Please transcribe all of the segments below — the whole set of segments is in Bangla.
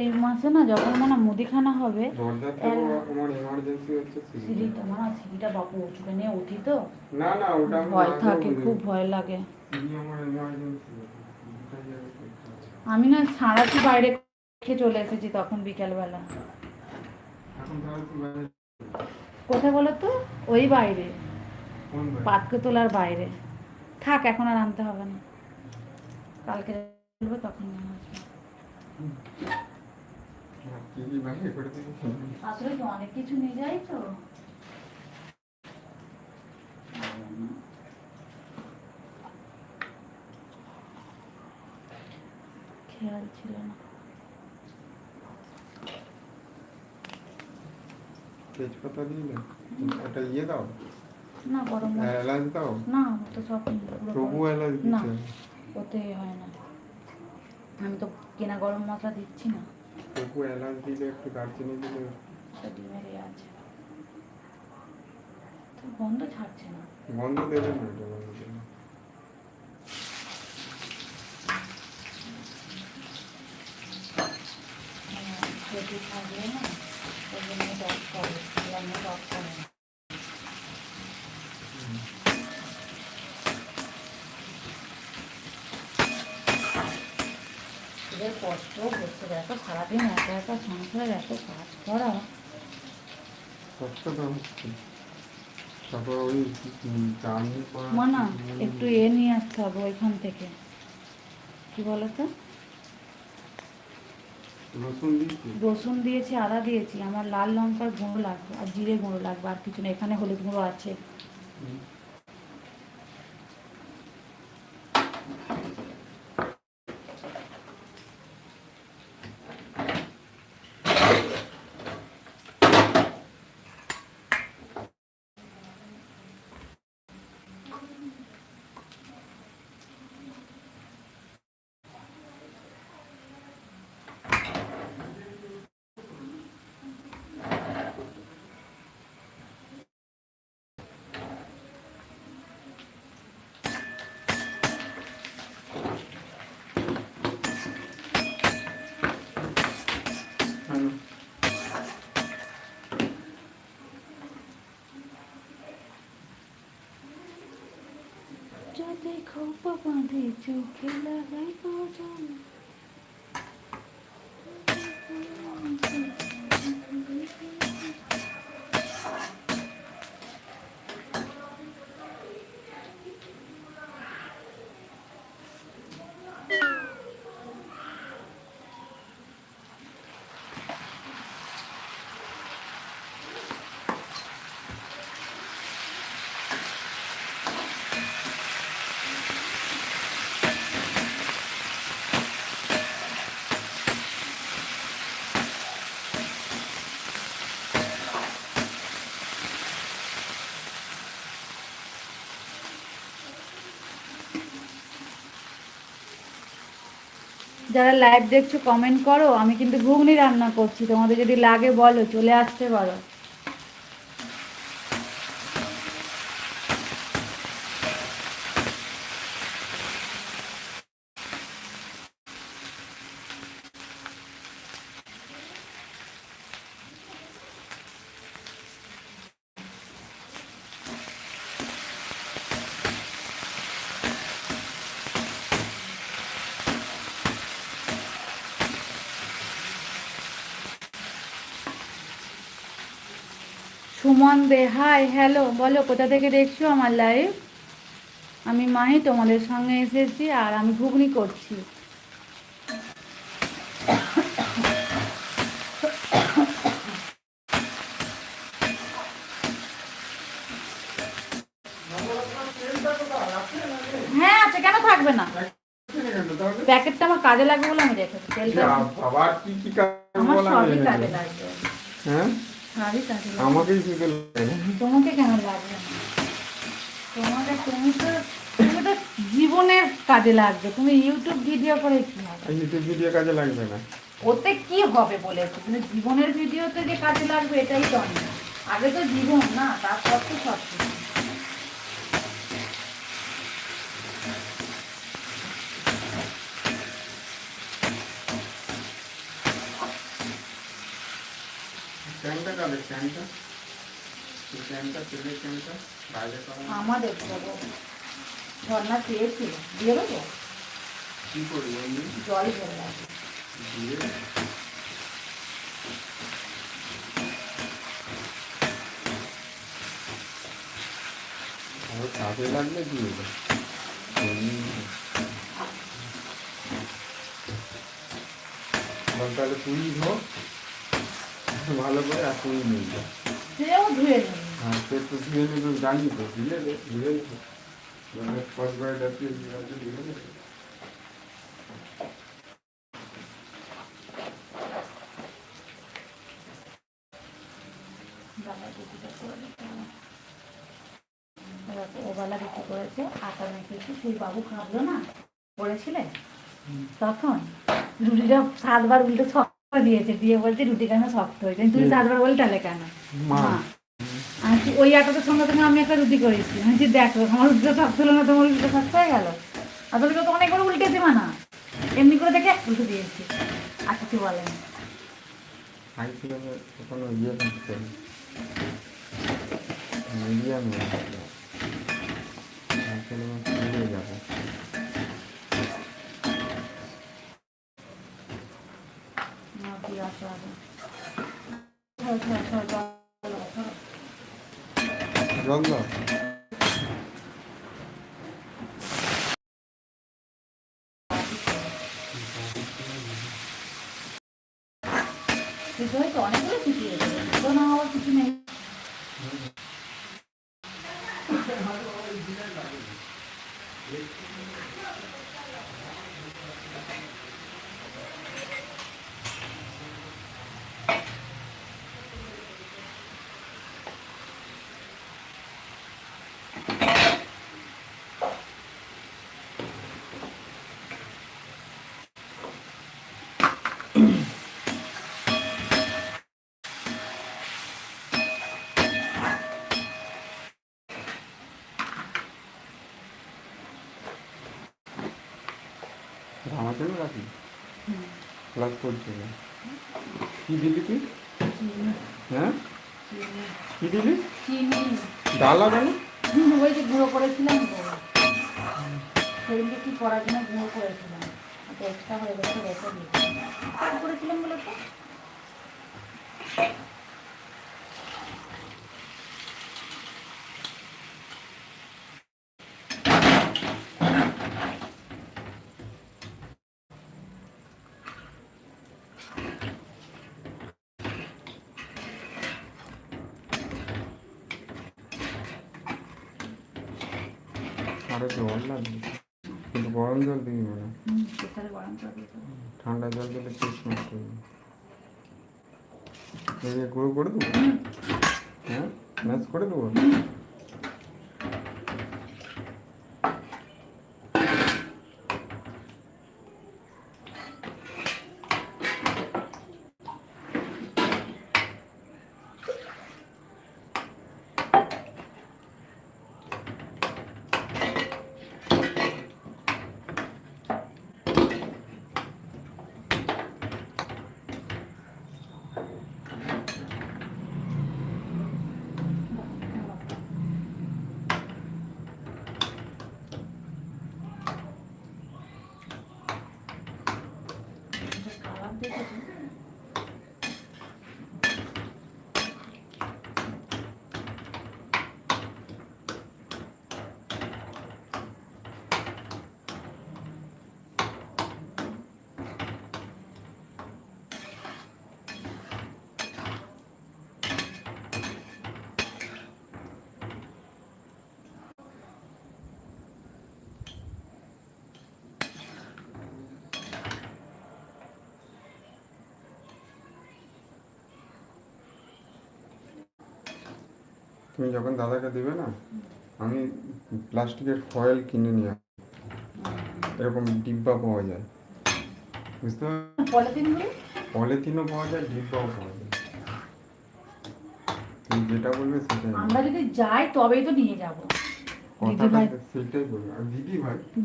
এই মাসে না যখন মানে মুদিখানা হবে। সিঁড়িটা মানে সিঁড়িটা বাবু উঁচুকে নিয়ে উঠি তো। না না ওটা আমি ভয় না থাকে। খুব ভয় লাগে। আমি না সারাটি বাইরে রেখে চলে এসেছি তখন বিকেলবেলা। কোথায় বলো তো? ওই বাইরে? পাতকে তোলার বাইরে। থাক, এখন আর আনতে হবে না। কালকে বলব, তখন নিয়ে আসব। অনেক কিছু নিয়ে যাই তো। খেয়াল ছিল না। তেজপাতা দিলে একটা ইয়ে দাও। না গরম এলাচ দাও। না আমার তো সব তবু। এলাচ না ওতে হয় না। আমি তো কেনা গরম মশলা দিচ্ছি না। তবু এলাচ দিলে একটু দারচিনি দিলে সেটা ডিমের আছে। গন্ধ ছাড়ছে না। গন্ধ দেবে না না। যদি থাকলে না ওই জন্য ডক করে। আমি ডক করে না এদের কষ্ট হচ্ছে দেখো সারাদিন একা একা সংসারের এত কাজ করা কষ্ট তো হচ্ছে তারপর ওই চাটনি মানা একটু এ নিয়ে আসতে হবে ওইখান থেকে। কি বলতো? রসুন দিয়েছি। আদা দিয়েছি আমার লাল লঙ্কার গুঁড়ো লাগবে আর জিরে গুঁড়ো লাগবে আর কিছু না এখানে হলুদ গুঁড়ো আছে। to be loved like autumn. যারা লাইভ দেখছ কমেন্ট করো। আমি কিন্তু ঘুগনি রান্না করছি। তোমাদের যদি লাগে বলো, চলে আসতে পারো সুমন দে হাই হ্যালো বলো কোথা থেকে দেখছ আমার লাইভ আমি মাহি তোমাদের সঙ্গে এসেছি আর আমি ঘুগনি করছি। হ্যাঁ আছে কেন থাকবে না? প্যাকেটটা আমার কাজে লাগবে বলে আমি রেখেছি। তেলটা আবার কি কাজে লাগবে। হ্যাঁ? সবই কাজে। তোমাকে কেন লাগবে তোমাকে তুমি তো তুমি তো জীবনের কাজে লাগবে। তুমি ইউটিউব ভিডিও করে কি হবে? ইউটিউব ভিডিও কাজে লাগবে না। ওতে কি হবে বলেছ? তুমি জীবনের ভিডিওতে যে কাজে লাগবে এটাই তো আগে তো জীবন না? তারপর তো সব কিছু। করাবে ক্যানটা এই ক্যানটা তেলের ক্যানটা বাইরে করা আমাদের দেবো ঝর্ণা চেয়েছিল দিয়ে দেবো কি করব এমনি জল চলে আসে দিয়ে আরও কাজে লাগলে দিয়ে দেবো এমনি এবার ভালো করে আর তুই নিয়ে যা। সেও ধুয়ে নেবে। আর সে তো ধুয়ে নেবে জানি তো ধুয়ে দে ধুয়ে নেবে। ফার্স্ট বাইট আছে ধুয়ে নেবে। বাবা রুটিটা করে দিতে হবে। এবার তো ওবেলা রুটি করেছে আটা বাবু খাবলো না করেছিলে? তখন রুটিটা সাতবার উল্টে করে দিয়েছে দিয়ে বলছে রুটি কেন শক্ত হয়েছে? তুমি। সাতবার বলে তাহলে কেন। আমি ওই আটাটার সঙ্গে তুমি আমি একটা রুটি করেছি। আমি দেখো আমার রুটিটা শক্ত হলো না তোমার রুটিটা শক্ত হয়ে গেল? আসলে তো অনেকবার উল্টে দিবা না। এমনি করে দেখে উল্টে দিয়েছি। আর কিছু ফ্লেমে কোনো ইয়ে মিডিয়াম যাবে না কিছু হয়তো অনেকগুলো দেবে তো না হওয়ার কিছু নেই আমার জন্য রাখি হুম। করছে কি দিলি তুই? হ্যাঁ? কি দিলি? ডাল হবে ওই যে গুঁড়ো করেছিলাম সেদিনকে কি করার জন্য গুঁড়ো করেছিলাম এক্সট্রা হয়ে গেছে রেখে দিয়েছি কি করেছিলাম বলে তো আরও জল লাগবে কিন্তু গরম জল দিবি না হুম প্রেসারে গরম করে দিতে ঠান্ডা জল দিলে টেস্ট মিনিট হয়ে গুঁড়ো করে দেবো? হ্যাঁ? ম্যাচ করে দেবো এটা কালার দেখেছি তুমি যখন দাদাকে দেবে না আমি প্লাস্টিকের ফয়েল কিনে নিয়ে। এরকম ডিব্বা পাওয়া যায়। বুঝতে পারছ পলিথিনও পাওয়া যায় ডিব্বাও পাওয়া যায়। তুমি যেটা বলবে সেটাই। আমরা যদি যাই তবেই তো নিয়ে যাব।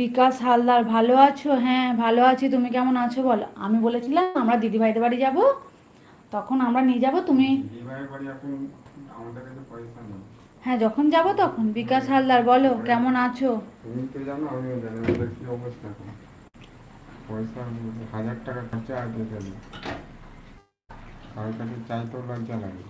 বিকাশ হালদার ভালো আছো? হ্যাঁ ভালো আছি। তুমি কেমন আছো বলো? আমি বলেছিলাম আমরা দিদিভাইদের বাড়ি যাব। তখন আমরা নিয়ে যাব। তুমি দিদিভাইয়ের বাড়ি এখন হ্যাঁ যখন যাব তখন। বিকাশ হালদার বলো কেমন আছো? তুমি তো জানো আমিও জানি আমাদের কি অবস্থা পয়সা হাজার টাকা খরচা আগে গেল কারোর কাছে চাইতেও লজ্জা লাগে?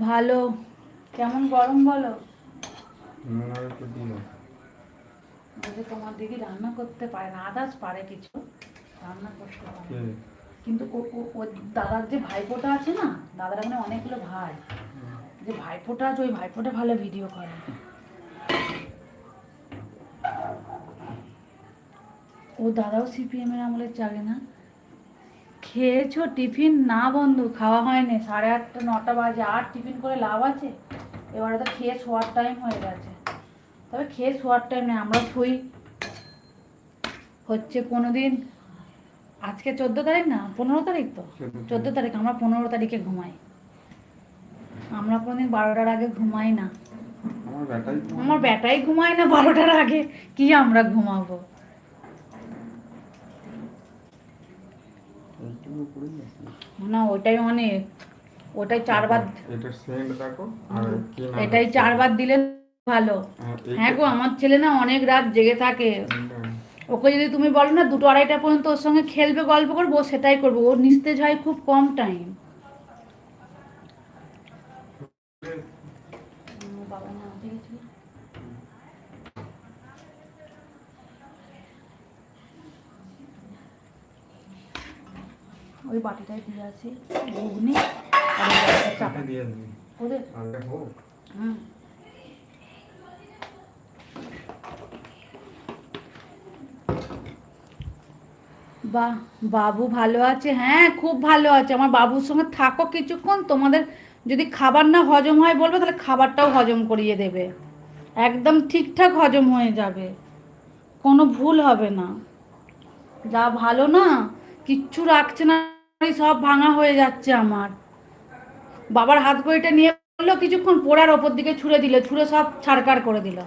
ভালো। কেমন গরম বলো নুন আর একটু দিয়ে বলছে তোমার দিদি রান্না করতে পারে না আদার্স পারে কিছু রান্না করতে পারে কিন্তু দাদার যে ভাইপোটা আছে না দাদার মানে অনেকগুলো ভাই। যে ভাইপোটা আছে ওই ভাইপোটা ভালো ভিডিও করে। ও দাদাও সিপিএম এর আমলের চাগে না। খেয়েছো টিফিন? না বন্ধু খাওয়া হয়নি। সাড়ে আটটা নটা বাজে। আর টিফিন করে লাভ আছে? এবারে তো খেয়ে শোয়ার টাইম হয়ে গেছে। তবে খেয়ে শোয়ার টাইম নেই আমরা শুই। হচ্ছে কোনো দিন আজকে চোদ্দ তারিখ না? পনেরো তারিখ তো? 14 তারিখ। আমরা পনেরো তারিখে ঘুমাই। আমরা কোনোদিন বারোটার আগে ঘুমাই না। আমার ব্যাটাই ঘুমায়। না বারোটার আগে কি আমরা ঘুমাবো। না ওটাই অনেক। ওটাই চারবার এটাই? চারবার দিলে ভালো। হ্যাঁ, হ্যাঁ গো আমার ছেলে না অনেক রাত জেগে থাকে। ওকে যদি তুমি বলো না দুটো আড়াইটা পর্যন্ত ওর সঙ্গে খেলবে গল্প করব ও সেটাই করব। ওর নিস্তেজ হয় খুব কম টাইম ওই বাটিটাই দিয়ে আছে ঘুগনি আর চাপা। দিয়ে ওদের? হুম। বাহ, বাবু ভালো আছে? হ্যাঁ খুব ভালো আছে। আমার বাবুর সঙ্গে থাকো কিছুক্ষণ। তোমাদের যদি খাবার না হজম হয় বলবে, তাহলে খাবারটাও হজম করিয়ে দেবে। একদম ঠিকঠাক হজম হয়ে যাবে। কোনো ভুল হবে না। যা ভালো না, কিচ্ছু রাখছে না সব ভাঙা হয়ে যাচ্ছে আমার। বাবার হাত ঘড়িটা নিয়ে বলল, কিছুক্ষণ পোড়ার ওপর দিকে ছুঁড়ে দিল, ছুঁড়ে সব ছাড়কার করে দিল।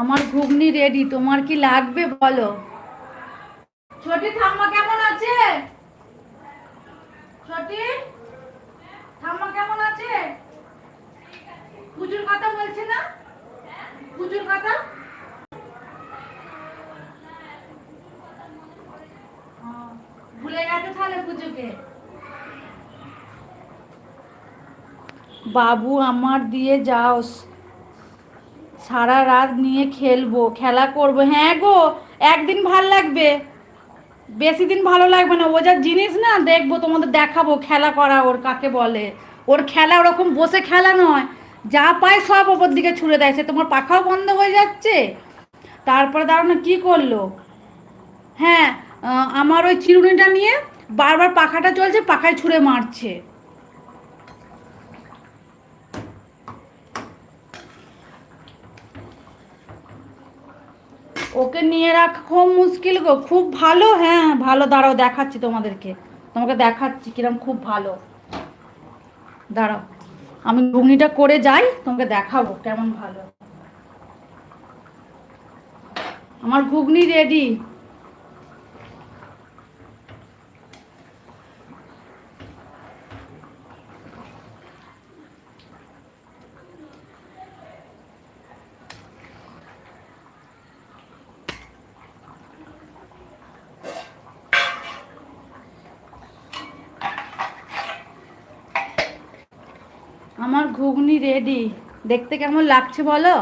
আমার ঘুগনি রেডি তোমার কি লাগবে বলো? ছোটি ঠাম্মা কেমন আছে? ছোটি ঠাম্মা কেমন আছে? পুজোর কথা বলছে না? পুজোর কথা? ভুলে গেছে তাহলে পুজোকে। বাবু আমার দিয়ে যাও। সারা রাত নিয়ে খেলব, খেলা করব। হ্যাঁ গো, একদিন ভালো লাগবে। বেশি দিন ভালো লাগবে না। ও যা জিনিস না, দেখব তোমাদের দেখাবো, খেলা করা ওর কাকে বলে। ওর খেলা ওরকম বসে খেলা নয়। যা পায় সব ওপর দিকে ছুঁড়ে দেয়। সে তোমার পাখাও বন্ধ হয়ে যাচ্ছে। তারপরে দাঁড়ো না, কী করল? হ্যাঁ আমার ওই চিরুনিটা নিয়ে বারবার পাখাটা চলছে, পাখায় ছুঁড়ে মারছে। ওকে নিয়ে রাখা। খুব মুশকিল গো, খুব ভালো হ্যাঁ ভালো, দাঁড়াও, দেখাচ্ছি তোমাদেরকে। তোমাকে দেখাচ্ছি কিরম খুব ভালো। দাঁড়াও, আমি ঘুগনিটা করে যাই, তোমাকে দেখাবো কেমন ভালো। আমার ঘুগনি রেডি আমার ঘুগনি রেডি দেখতে কেমন লাগছে বলো?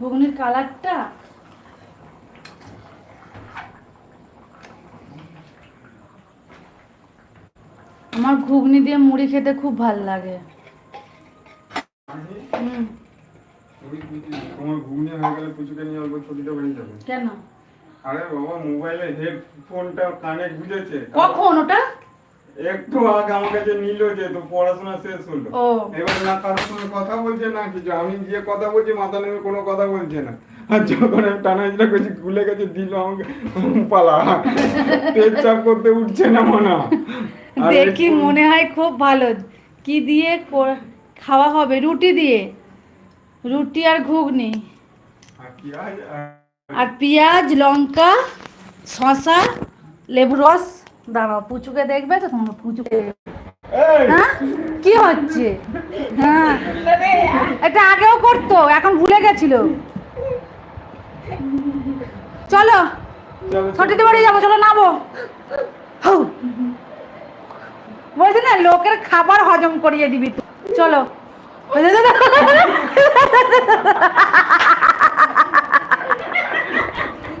ঘুগনির কালারটা? আমার ঘুগনি দিয়ে মুড়ি খেতে খুব ভালো লাগে। তোমার ঘুগনি হয়ে গেলে পুচুকে নিয়ে অল্প ছুটিটা বেরিয়ে যাবে। কেন? আরে বাবা মোবাইলে হেডফোনটা কানে গুজেছে কখন? ওটা? একটু আগে আমার কাছে নিল যে তো পড়াশোনা শেষ হলো। এবার না কারোর সঙ্গে কথা বলছে না কিছু। আমি গিয়ে কথা বলছি মাথা নেমে কোনো কথা বলছে না। আর যখন আমি টানা হিজড়া করছি গুলে গেছে দিল আমাকে পালা পেট চাপ করতে উঠছে না মনা দেখি মনে হয় খুব ভালো। কি দিয়ে খাওয়া হবে? রুটি দিয়ে। রুটি আর ঘুগনি। আর পেঁয়াজ লঙ্কা শশা লেবু রস। দাঁড়াও পুচুকে দেখবে তো? তোমার পুচুকে হ্যাঁ? কি হচ্ছে? হ্যাঁ। এটা আগেও করতো এখন ভুলে গেছিল। চলো বাড়ি যাব চলো নাবো বলছি না লোকের খাবার হজম করিয়ে দিবি তুই। চলো।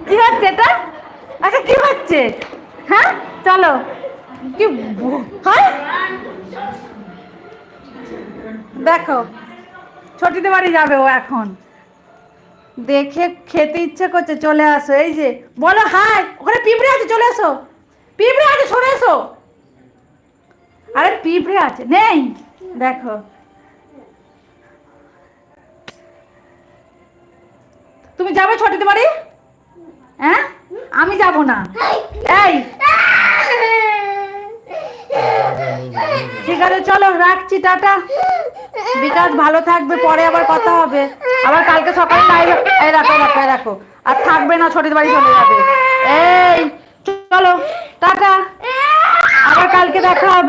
কি হচ্ছে এটা? আচ্ছা কি হচ্ছে? হ্যাঁ? চলো। কি হ্যাঁ? দেখো ছটিতে বাড়ি যাবে ও এখন। দেখে খেতে ইচ্ছে করছে চলে আসো। এই যে বলো হাই ওখানে পিঁপড়ে আছে চলে এসো। পিঁপড়ে আছে সরে এসো। আরে পিঁপড়ে আছে নেই। দেখো। তুমি যাবে ছটিতে বাড়ি? হ্যাঁ? আমি যাব না। এই ঠিক আছে, চলো, রাখছি, টাটা। বিকাশ ভালো থাকবে, পরে আবার কথা হবে। আবার কালকে সকালে লাইভ এই রাখো রাখো রাখো। আর থাকবে না ছোটির বাড়ি চলে যাবে। এই, চলো, টাটা। আবার কালকে দেখা হবে।